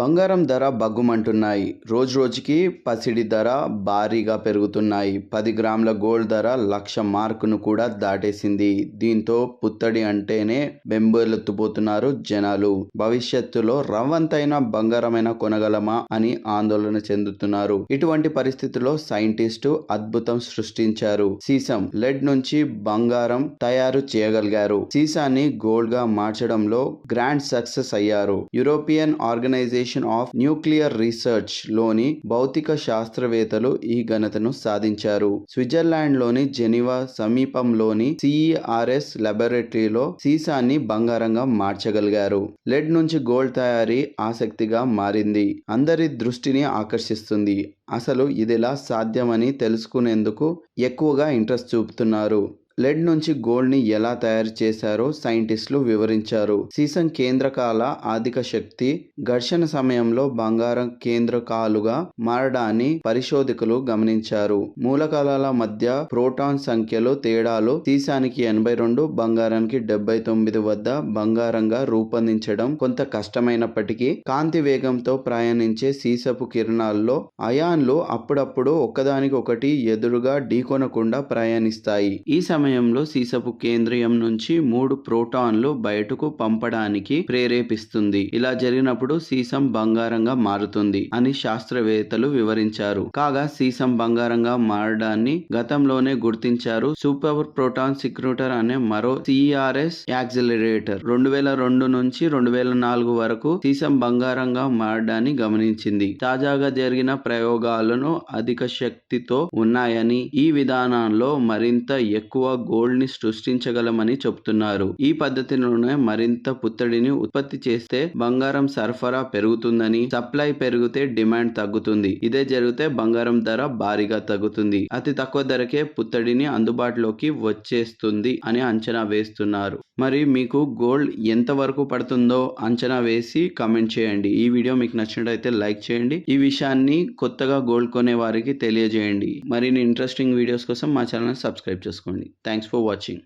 బంగారం ధర బగ్గుమంటున్నాయి. రోజు రోజుకి పసిడి ధర భారీగా పెరుగుతున్నాయి. పది గ్రాముల గోల్డ్ ధర లక్ష మార్కును కూడా దాటేసింది. దీంతో పుత్తడి అంటేనే బెంబోలెత్తుపోతున్నారు జనాలు. భవిష్యత్తులో రవ్వంతైన బంగారమైన కొనగలమా అని ఆందోళన చెందుతున్నారు. ఇటువంటి పరిస్థితుల్లో సైంటిస్టు అద్భుతం సృష్టించారు. సీసం లెడ్ నుంచి బంగారం తయారు చేయగలిగారు. సీసాన్ని గోల్డ్గా మార్చడంలో గ్రాండ్ సక్సెస్ అయ్యారు. యూరోపియన్ ఆర్గనైజేషన్ ఆఫ్ న్యూక్లియర్ రీసెర్చ్లోని భౌతిక శాస్త్రవేత్తలు ఈ ఘనతను సాధించారు. స్విట్జర్లాండ్లోని జెనీవా సమీపంలోని సిఈఆర్ఎస్ లెబొరేటరీలో సీసాన్ని బంగారంగా మార్చగలిగారు. లెడ్ నుంచి గోల్డ్ తయారీ ఆసక్తిగా మారింది. అందరి దృష్టిని ఆకర్షిస్తుంది. అసలు ఇదిలా సాధ్యమని తెలుసుకునేందుకు ఎక్కువగా ఇంట్రెస్ట్ చూపుతున్నారు. లెడ్ నుంచి గోల్డ్ని ఎలా తయారు చేశారో సైంటిస్టులు వివరించారు. సీసం కేంద్రకాల ఆర్థిక శక్తి ఘర్షణ సమయంలో బంగారం కేంద్రకాలుగా మారడాన్ని పరిశోధకులు గమనించారు. మూలకాల మధ్య ప్రోటాన్ సంఖ్యలో తేడాలు సీసానికి ఎనభై రెండు బంగారానికి డెబ్బై తొమ్మిది వద్ద బంగారంగా రూపొందించడం కొంత కష్టమైనప్పటికీ కాంతి వేగంతో ప్రయాణించే సీసపు కిరణాల్లో అయాన్లు అప్పుడప్పుడు ఒకదానికొకటి ఎదురుగా ఢీకొనకుండా ప్రయాణిస్తాయి. ఈ సమయంలో సీసపు కేంద్రయం నుంచి మూడు ప్రోటాన్లు బయటకు పంపడానికి ప్రేరేపిస్తుంది. ఇలా జరిగినప్పుడు సీసం బంగారంగా మారుతుంది అని శాస్త్రవేత్తలు వివరించారు. కాగా సీసం బంగారంగా మారడాన్ని గతంలోనే గుర్తించారు సూపర్ ప్రోటాన్ సిక్రూటర్ అనే మరో సిఆర్ఎస్ యాక్సిలరేటర్. రెండు వేల రెండు నుంచి రెండు వేల నాలుగు వరకు సీసం బంగారంగా మారడాన్ని గమనించింది. తాజాగా జరిగిన ప్రయోగాలను అధిక శక్తితో ఉన్నాయని ఈ విధానంలో మరింత ఎక్కువ గోల్డ్ని సృష్టించగలమని చెబుతున్నారు ఈ పద్ధతిలోనే మరింత పుత్తడిని ఉత్పత్తి చేస్తే బంగారం సరఫరా పెరుగుతుందని సప్లై పెరిగితే డిమాండ్ తగ్గుతుంది. ఇదే జరిగితే బంగారం ధర భారీగా తగ్గుతుంది. అతి తక్కువ ధరకే పుత్తడిని అందుబాటులోకి వచ్చేస్తుంది అని అంచనా వేస్తున్నారు. మరి మీకు గోల్డ్ ఎంతవరకు పడుతుందో అంచనా వేసి కమెంట్ చేయండి. ఈ వీడియో మీకు నచ్చినట్లయితే లైక్ చేయండి. ఈ విషయాన్ని కొత్తగా గోల్డ్ కొనే వారికి తెలియజేయండి. మరిన్ని ఇంట్రెస్టింగ్ వీడియోస్ కోసం మా ఛానల్ సబ్స్క్రైబ్ చేసుకోండి. Thanks for watching